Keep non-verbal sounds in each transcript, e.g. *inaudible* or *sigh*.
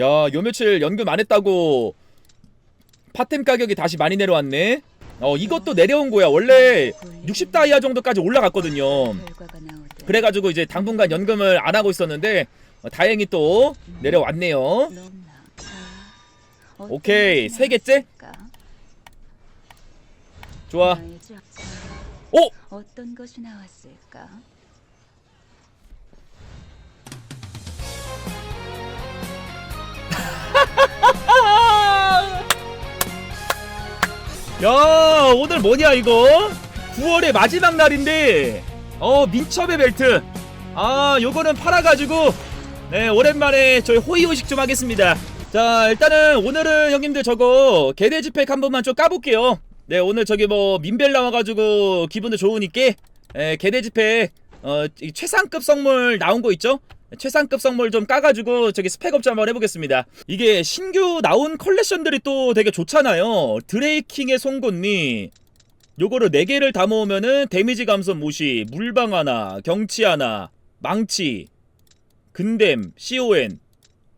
야, 요 며칠 연금 안 했다고 파템 가격이 다시 많이 내려왔네. 어, 이것도 내려온 거야. 원래 60 다이아 정도까지 올라갔거든요. 그래가지고 이제 당분간 연금을 안 하고 있었는데 어, 다행히 또 내려왔네요. 오케이, 세 개째? 좋아. 오, 어떤 것이 나왔을까? 야, 오늘 뭐냐 이거? 9월의 마지막 날인데, 어 민첩의 벨트. 아, 요거는 팔아가지고, 네 오랜만에 저희 호의호식 좀 하겠습니다. 자, 일단은 오늘은 형님들 저거 개돼지 팩한 번만 좀 까볼게요. 네, 오늘 저기 뭐 민벨 나와가지고 기분도 좋으니까, 에, 개돼지 팩, 어, 이 최상급 선물 나온 거 있죠? 최상급 선물 좀 까가지고 저기 스펙업 좀 한번 해보겠습니다. 이게 신규 나온 컬렉션들이 또 되게 좋잖아요. 드레이킹의 송곳니. 요거를 4개를 다 모으면은 데미지 감소 무시, 물방 하나, 경치 하나, 망치, 근댐, CON.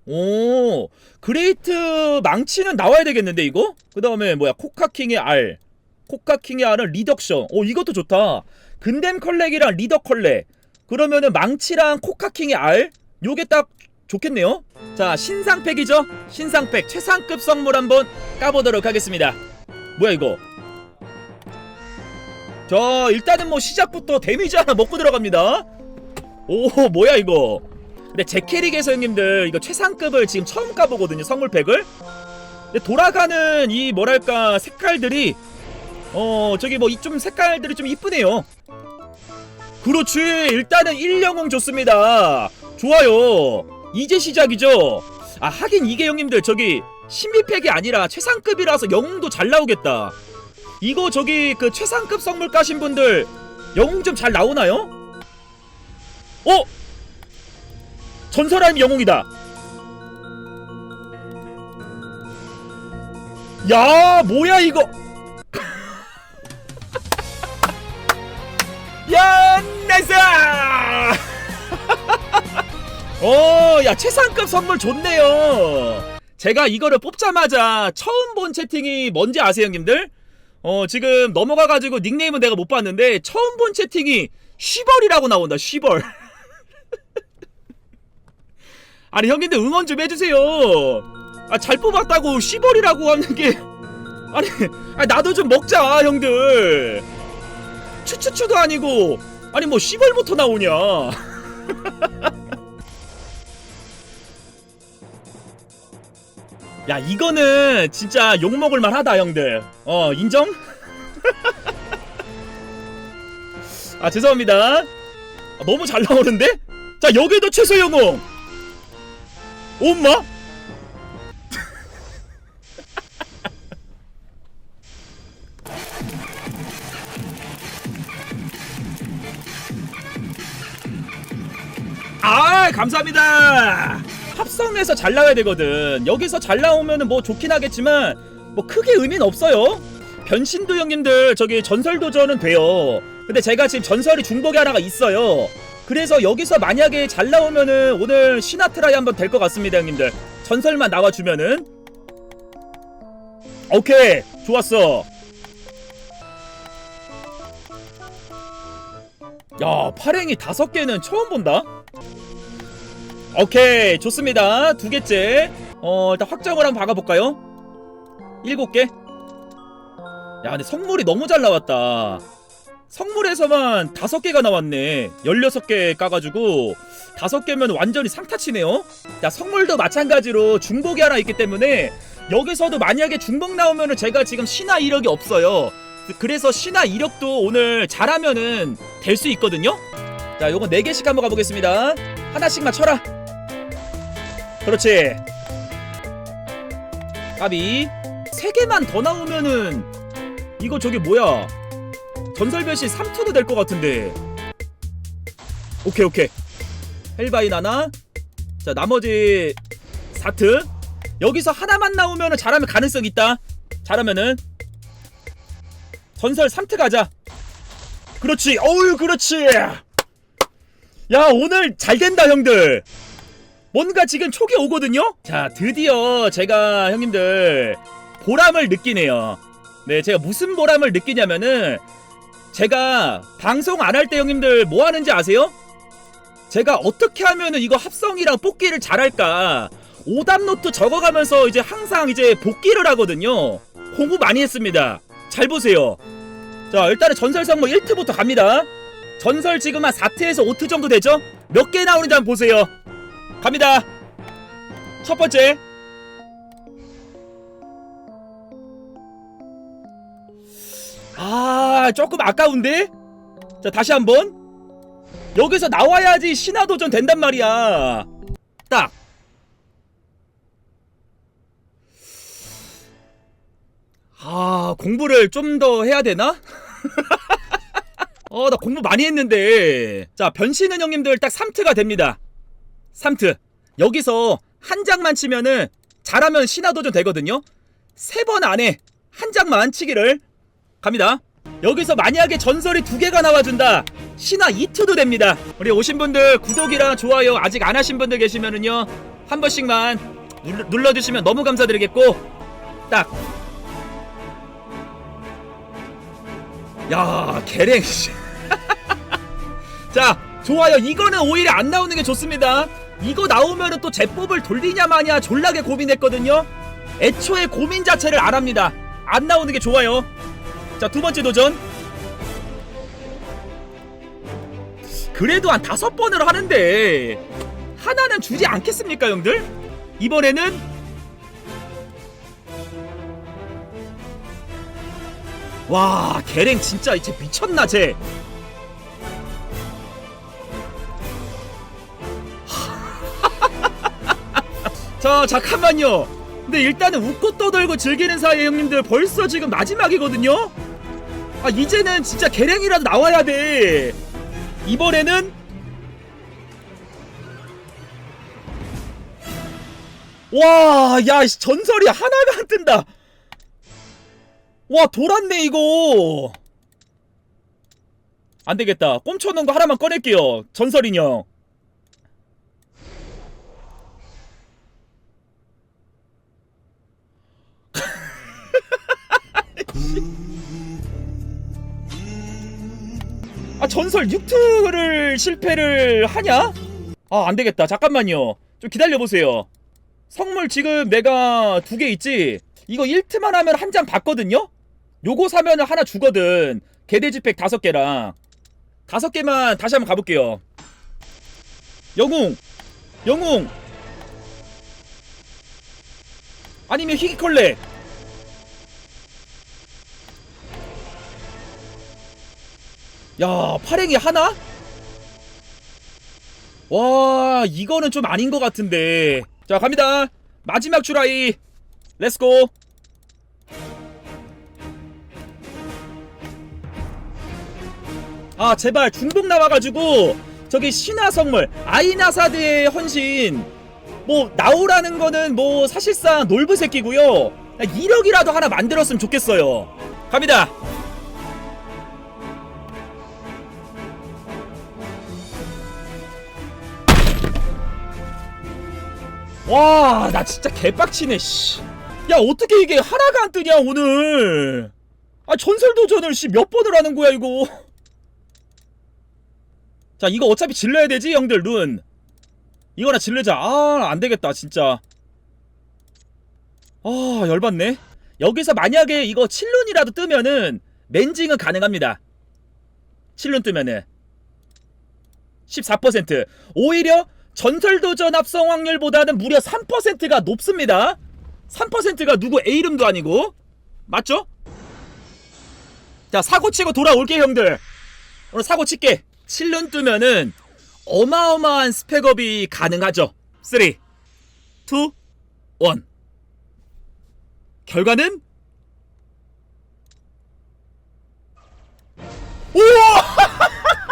오, 그레이트 망치는 나와야 되겠는데 이거? 그 다음에 뭐야 코카킹의 R, 코카킹의 R은 리덕션. 오 이것도 좋다. 근댐 컬렉이랑 리더 컬렉. 그러면은 망치랑 코카킹의 R 요게 딱 좋겠네요. 자 신상팩이죠? 신상팩 최상급 선물 한번 까보도록 하겠습니다. 뭐야 이거? 자 일단은 뭐 시작부터 데미지 하나 먹고 들어갑니다. 오 뭐야 이거? 근데 제 캐릭에서 형님들 이거 최상급을 지금 처음 까보거든요 선물팩을. 근데 돌아가는 이 뭐랄까 색깔들이 어 저기 뭐 이 좀 색깔들이 좀 이쁘네요. 그렇지. 일단은 1영웅 좋습니다. 좋아요. 이제 시작이죠. 아 하긴 이게 형님들 저기 신비팩이 아니라 최상급이라서 영웅도 잘 나오겠다. 이거 저기 그 최상급 선물 까신 분들 영웅 좀 잘 나오나요? 어? 전설하임 영웅이다. 야 뭐야 이거 야, 나이스! *laughs* 어, 야, 최상급 선물 좋네요. 제가 이거를 뽑자마자 처음 본 채팅이 뭔지 아세요, 형님들? 어, 지금 넘어가가지고 닉네임은 내가 못 봤는데, 처음 본 채팅이 쉬벌이라고 나온다, 쉬벌. *laughs* 아니, 형님들 응원 좀 해주세요. 아, 잘 뽑았다고 쉬벌이라고 하는 게. 아니, 아니, 나도 좀 먹자, 형들. 추추추도 아니고 아니 뭐 시벌부터 나오냐 *laughs* 야 이거는 진짜 욕먹을 만하다 형들 어 인정? *laughs* 아 죄송합니다 아, 너무 잘 나오는데? 자 여기도 최소 영웅 엄마? 아 감사합니다. 합성해서 잘 나와야 되거든. 여기서 잘 나오면은 뭐 좋긴 하겠지만 뭐 크게 의미는 없어요. 변신도 형님들 저기 전설 도전은 돼요. 근데 제가 지금 전설이 중복이 하나가 있어요. 그래서 여기서 만약에 잘 나오면은 오늘 시나트라이 한번 될 것 같습니다 형님들. 전설만 나와주면은. 오케이 좋았어. 야 파랭이 다섯 개는 처음 본다 오케이 좋습니다. 두 개째. 어 일단 확정을 한번 박아볼까요? 일곱 개야 근데 성물이 너무 잘 나왔다. 성물에서만 다섯 개가 나왔네. 열여섯 개 까가지고 다섯 개면 완전히 상타치네요. 자 성물도 마찬가지로 중복이 하나 있기 때문에 여기서도 만약에 중복 나오면은 제가 지금 신화 이력이 없어요. 그래서 신화 이력도 오늘 잘하면은 될 수 있거든요. 자 요거 네개씩 한번 가보겠습니다. 하나씩만 쳐라 그렇지. 까비. 세 개만 더 나오면은 이거 저기 뭐야? 전설 변신 3투도 될 것 같은데. 오케이 오케이. 헬바인 하나. 자 나머지 4트. 여기서 하나만 나오면은 잘하면 가능성 있다. 잘하면은. 전설 3트 가자. 그렇지. 어우 그렇지. 야 오늘 잘 된다 형들 뭔가 지금 촉이 오거든요? 자, 드디어 제가 형님들 보람을 느끼네요. 네, 제가 무슨 보람을 느끼냐면은 제가 방송 안 할 때 형님들 뭐 하는지 아세요? 제가 어떻게 하면은 이거 합성이랑 뽑기를 잘할까 오답 노트 적어가면서 이제 항상 이제 복기를 하거든요. 공부 많이 했습니다. 잘 보세요. 자, 일단은 전설 성모 1트부터 갑니다. 전설 지금 한 4트에서 5트 정도 되죠? 몇 개 나오는지 한번 보세요. 갑니다. 첫 번째. 아, 조금 아까운데? 자, 다시 한번. 여기서 나와야지 신화 도전 된단 말이야. 딱. 아, 공부를 좀 더 해야 되나? *laughs* 어, 나 공부 많이 했는데. 자, 변신은 형님들 딱 3트가 됩니다. 3트. 여기서 한 장만 치면은 잘하면 신화도전 되거든요. 세 번 안에 한 장만 치기를 갑니다. 여기서 만약에 전설이 두 개가 나와준다. 신화 2트도 됩니다. 우리 오신 분들 구독이랑 좋아요 아직 안 하신 분들 계시면은요. 한 번씩만 눌러, 눌러주시면 너무 감사드리겠고. 딱. 야, 개랭. 씨. *laughs* 자, 좋아요. 이거는 오히려 안 나오는 게 좋습니다. 이거 나오면은 또 제법을 돌리냐 마냐 졸라게 고민했거든요. 애초에 고민 자체를 안 합니다. 안 나오는 게 좋아요. 자, 두 번째 도전. 그래도 한 다섯 번을 하는데 하나는 주지 않겠습니까, 형들? 이번에는 와, 개랭 진짜 이제 미쳤나 쟤. 자 잠깐만요. 근데 일단은 웃고 떠들고 즐기는 사이에 형님들 벌써 지금 마지막이거든요? 아 이제는 진짜 개랭이라도 나와야 돼. 이번에는 와야 전설이 하나가 안 뜬다. 와 돌았네 이거. 안되겠다. 꼼쳐놓은 거 하나만 꺼낼게요 전설 인형 아 전설 6트를 실패를 하냐? 아 안되겠다. 잠깐만요. 좀 기다려보세요. 성물 지금 내가 두 개 있지? 이거 1트만 하면 한 장 받거든요? 요거 사면은 하나 주거든. 개돼지팩 다섯 개랑. 다섯 개만 다시 한번 가볼게요. 영웅! 영웅! 아니면 희귀컬렉 야 파랭이 하나? 와 이거는 좀 아닌 것 같은데. 자 갑니다. 마지막 추라이. 렛츠고 아 제발 중복 나와가지고 저기 신화 성물 아이나사드의 헌신. 뭐 나오라는 거는 뭐 사실상 놀부 새끼고요. 1억이라도 하나 만들었으면 좋겠어요. 갑니다 와, 나 진짜 개빡치네, 씨. 야, 어떻게 이게 하나가 안 뜨냐, 오늘. 아, 전설도전을, 씨, 몇 번을 하는 거야, 이거. 자, 이거 어차피 질러야 되지, 형들, 룬. 이거나 질르자. 아, 안 되겠다, 진짜. 아, 열받네. 여기서 만약에 이거 7룬이라도 뜨면은, 멘징은 가능합니다. 7룬 뜨면은. 14%. 오히려 전설도전 합성 확률보다는 무려 3%가 높습니다. 3%가 누구 A 이름도 아니고 맞죠? 자 사고 치고 돌아올게 형들. 오늘 사고 칠게. 7년 뜨면은 어마어마한 스펙업이 가능하죠. 3, 2, 1. 결과는 우와! *laughs*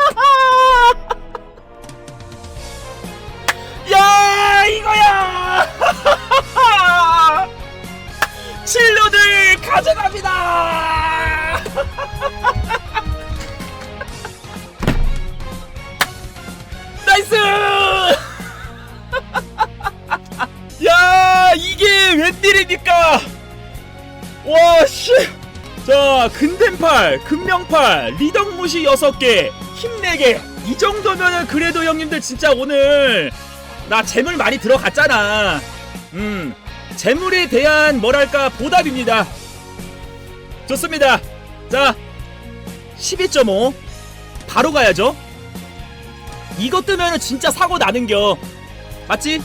근댐팔 금명팔 리덕무시 6개 힘 4개. 이 정도면은 그래도 형님들 진짜 오늘 나 재물 많이 들어갔잖아. 음 재물에 대한 뭐랄까 보답입니다. 좋습니다. 자 12.5 바로 가야죠. 이것 뜨면은 진짜 사고 나는겨. 맞지?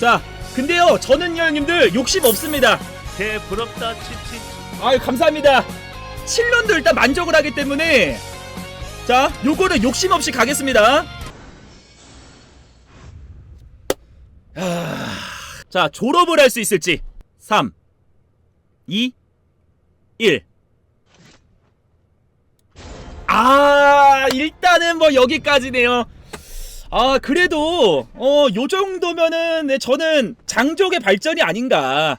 자 근데요 저는요 형님들 욕심 없습니다. 개 부럽다 치치. 아유 감사합니다 7런도 일단 만족을 하기 때문에 자 요거는 욕심 없이 가겠습니다 아, 자 졸업을 할 수 있을지 3 2 1 아, 일단은 뭐 여기까지네요. 아, 그래도 어, 요 정도면은 네, 저는 장족의 발전이 아닌가.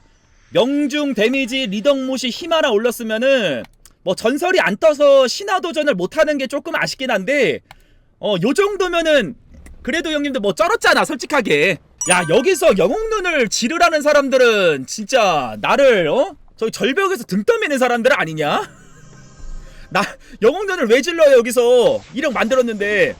명중 데미지 리덕못이 힘 하나 올렸으면은 뭐 전설이 안 떠서 신화 도전을 못 하는 게 조금 아쉽긴 한데 어, 요 정도면은 그래도 형님들 뭐 쩔었잖아, 솔직하게. 야, 여기서 영웅눈을 지르라는 사람들은 진짜 나를 어? 저기 절벽에서 등 떠미는 사람들 아니냐? *laughs* 나 영웅전을 왜 질러요 여기서 1억 만들었는데